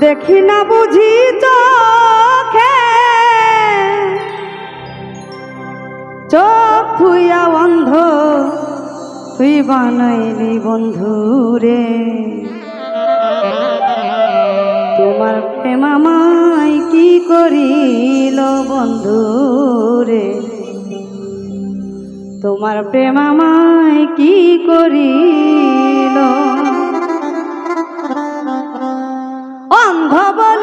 দেখি না বুঝি চোখে। চোখ থুইয়া অন্ধ, তুই বানাইলি বন্ধুরে তোমার প্রেমামাই কি করিল বন্ধু রে? তোমার প্রেমামাই কি করিল বাবা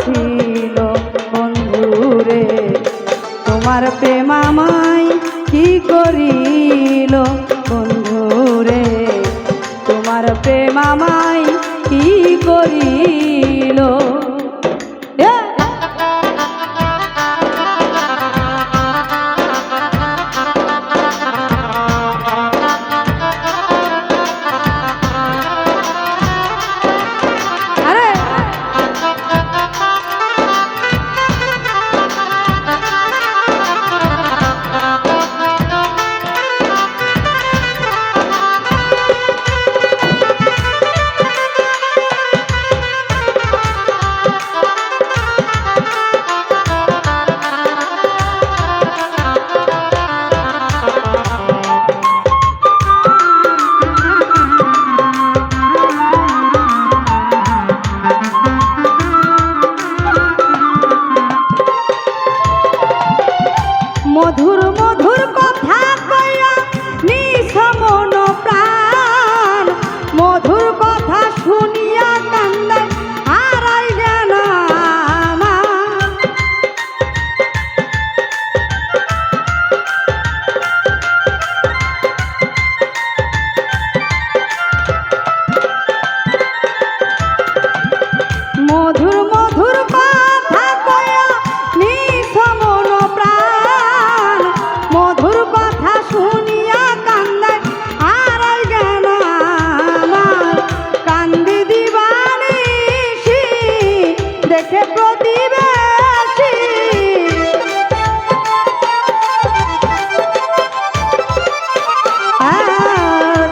ছিল বন্ধুরে। তোমার প্রেমামাই কি করি? কথা শুনিয়া কান্দায় আর গেল আমার। কান্দি দিবানিসি দেখে প্রতিবেশী।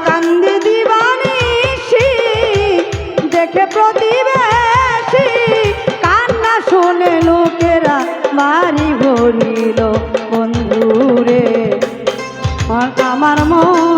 কান্দি দিবানিসি দেখে কান্না শোনে লোকেরা মার মা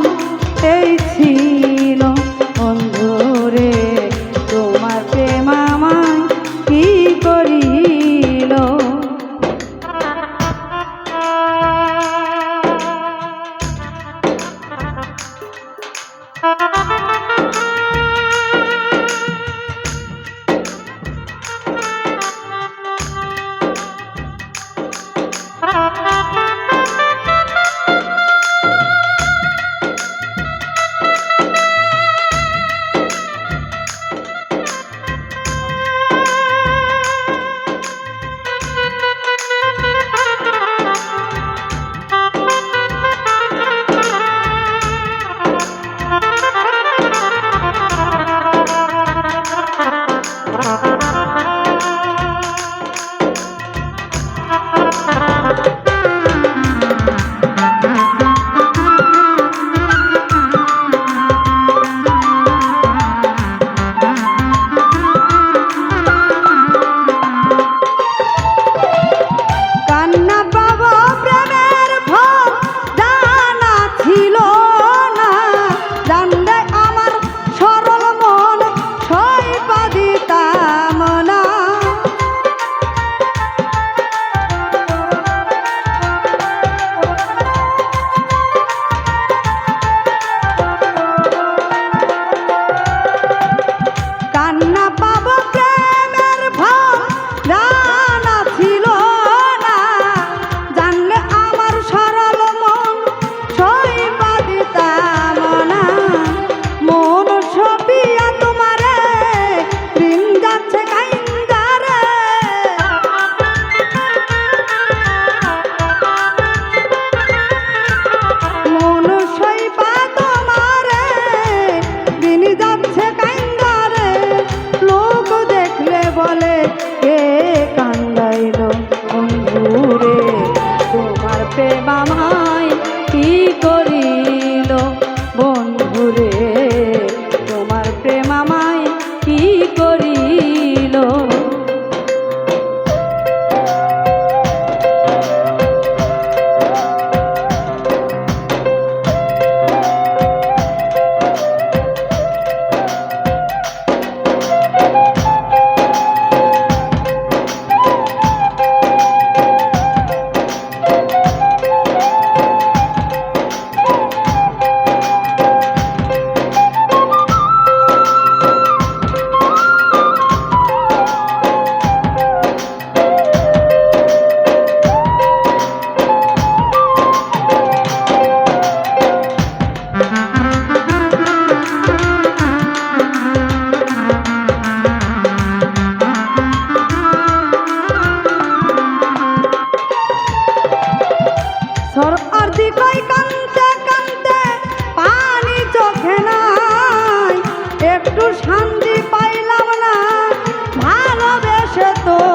ভালোবেসে তোমায়